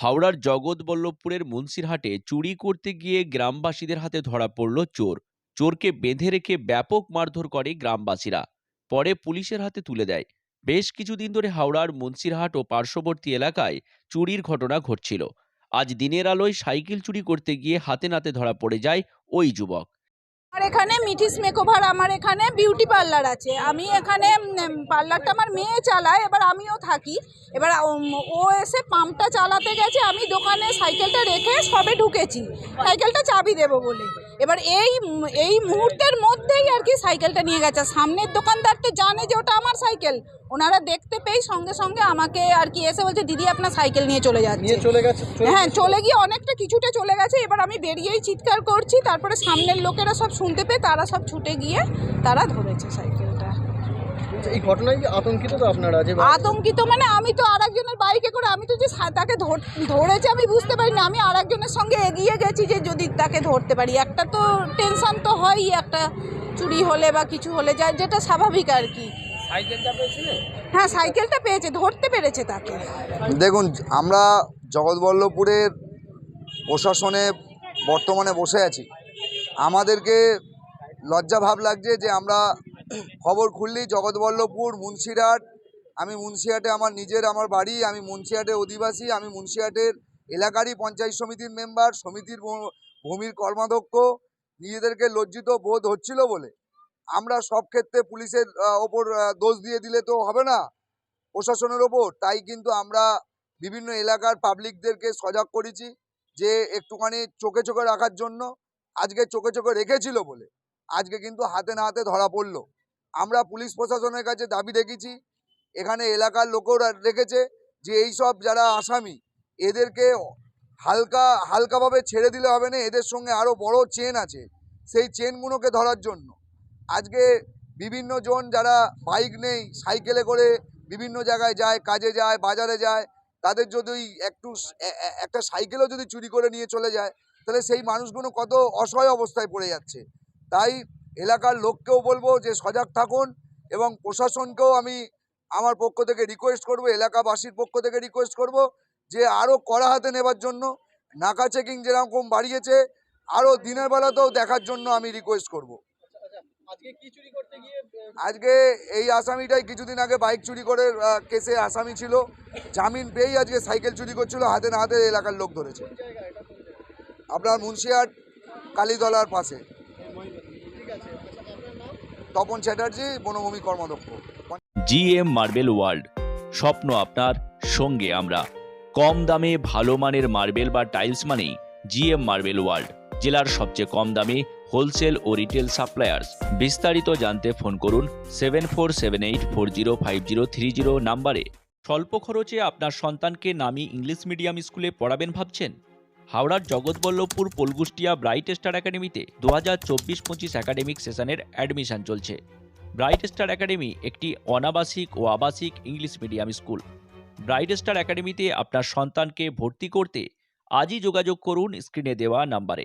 হাওড়ার জগৎবল্লভপুরের মুন্সিরহাটে চুরি করতে গিয়ে গ্রামবাসীদের হাতে ধরা পড়ল চোর। চোরকে বেঁধে রেখে ব্যাপক মারধর করে গ্রামবাসীরা। পরে পুলিশের হাতে তুলে দেয়। বেশ কিছুদিন ধরে হাওড়ার মুন্সিরহাট ও পার্শ্ববর্তী এলাকায় চুরির ঘটনা ঘটছিল। আজ দিনের আলোয় সাইকেল চুরি করতে গিয়ে হাতে নাতে ধরা পড়ে যায় ওই যুবক। আমার এখানে মিঠিস মেকোভার আমার এখানে বিউটি পার্লার আছে। আমি এখানে পার্লারটা আমার মেয়ে চালায়, এবার আমিও থাকি। এবার ও এসে পাম্পটা চালাতে গেছে, আমি দোকানে সাইকেলটা রেখে সবে ঢুকেছি। সাইকেলটা চাবি দেবো বলে। এবার এই এই মুহূর্তের মধ্যেই আর কি সাইকেলটা নিয়ে গেছে। সামনের দোকানদার তো জানে যে ওটা আমার সাইকেল। ওনারা দেখতে পেয়ে সঙ্গে সঙ্গে আমাকে আর কি এসে বলছে দিদি আপনার সাইকেল নিয়ে চলে যাচ্ছে। চলে গেছে হ্যাঁ চলে গিয়ে অনেকটা কিছুটা চলে গেছে। এবার আমি বেরিয়েই চিৎকার করছি তারপরে সামনের লোকেরা সব শুনতে পেয়ে তারা সব ছুটে গিয়ে তারা ধরেছে সাইকেলটা। আচ্ছা, এই ঘটনায় কি আতঙ্কিত তো আপনারা যে আতঙ্কিত মানে আমি তো আরেকজনের বাইকে করে আমি তো যে তাকে ধর- ধরেছে আমি বুঝতে পারিনি। আমি আরেকজনের সঙ্গে এগিয়ে গেছি যে যদি তাকে ধরতে পারি। একটা তো টেনশন তো হয়ই একটা চুরি হলে বা কিছু হলে যা যেটা স্বাভাবিক আর কি। হ্যাঁ সাইকেলটা পেয়েছে ধরতে পেরেছে তাকে। দেখুন আমরা জগৎবল্লভপুরের প্রশাসনে বর্তমানে বসে আছি। আমাদেরকে লজ্জা ভাব লাগছে যে আমরা খবর খুললি জগৎবল্লভপুর মুন্সিরহাট আমি মুন্সিরহাটে আমার নিজের আমার বাড়ি আমি মুন্সিরহাটের অধিবাসী আমি মুন্সিহাটের এলাকারই পঞ্চায়েত সমিতির মেম্বার সমিতির ভূমির কর্মাধ্যক্ষ নিজেদেরকে লজ্জিত বোধ হচ্ছিল বলে আমরা সব ক্ষেত্রে পুলিশের ওপর দোষ দিয়ে দিলে তো হবে না প্রশাসনের ওপর। তাই কিন্তু আমরা বিভিন্ন এলাকার পাবলিকদেরকে সজাগ করেছি যে একটুখানি চোখে চোখে রাখার জন্য আজকে চোখে চোখে রেখেছিল বলে। আজকে কিন্তু হাতে না হাতে ধরা পড়ল। আমরা পুলিশ প্রশাসনের কাছে দাবি রেখেছি, এখানে এলাকার লোকও রেখেছে যে এই সব যারা আসামি, এদেরকে হালকা, হালকাভাবে ছেড়ে দিলে হবে না। এদের সঙ্গে আরও বড় চেন আছে। সেই চেনগুলোকে ধরার জন্য। আজকে বিভিন্ন জন যারা বাইক নেই, সাইকেলে করে বিভিন্ন জায়গায় যায়, কাজে যায়, বাজারে যায়, তাদের যদি একটু একটা সাইকেলও যদি চুরি করে নিয়ে চলে যায়, তাহলে সেই মানুষগুলো কত অসহায় অবস্থায় পড়ে যাচ্ছে। তাই এলাকার লোককেও বলব যে সজাগ থাকুন এবং প্রশাসনকেও আমি আমার পক্ষ থেকে রিকোয়েস্ট করব, এলাকাবাসীর পক্ষ থেকে রিকোয়েস্ট করব যে আরও কড়া হাতে নেবার জন্য, নাকা চেকিং যেরকম বাড়িয়েছে আরও দিনের বেলাতেও দেখার জন্য আমি রিকোয়েস্ট করব। আজকে কি চুরি করতে গিয়ে আহ, আজকে এই আসামিটাই কিছুদিন আগে বাইক চুরি করে কেসে আসামি ছিল। জামিন পেয়েই আজকে সাইকেল চুরি করছিল হাতে না হাতে এলাকার লোক ধরেছে? আপনার মুন্সিহাট কালীতলার পাশে। ঠিক আছে আচ্ছা, আপনার নাম? তপন চ্যাটার্জি বনভূমি কর্মাধ্যক্ষ। জিএম মার্বেল ওয়ার্ল্ড স্বপ্ন আপনার সঙ্গে আমরা। কম দামে ভালো মানের মার্বেল বা টাইলস মানেই জি এম মার্বেল ওয়ার্ল্ড জেলার সবচেয়ে কম দামে হোলসেল ও রিটেল সাপ্লায়ার্স। বিস্তারিত জানতে ফোন করুন seven four seven eight four zero five zero three zero নাম্বারে। স্বল্প খরচে আপনার সন্তানকে নামি ইংলিশ মিডিয়াম স্কুলে পড়াবেন ভাবছেন? হাওড়ার জগৎবল্লভপুর পোলগুষ্টিয়া ব্রাইট স্টার একাডেমিতে দু হাজার চব্বিশ পঁচিশ একাডেমিক সেশনের অ্যাডমিশন চলছে। ব্রাইট স্টার একাডেমি একটি অনাবাসিক ও আবাসিক English medium school. Bright star একাডেমিতে আপনার সন্তানকে ভর্তি করতে আজই যোগাযোগ করুন স্ক্রিনে দেওয়া নাম্বারে।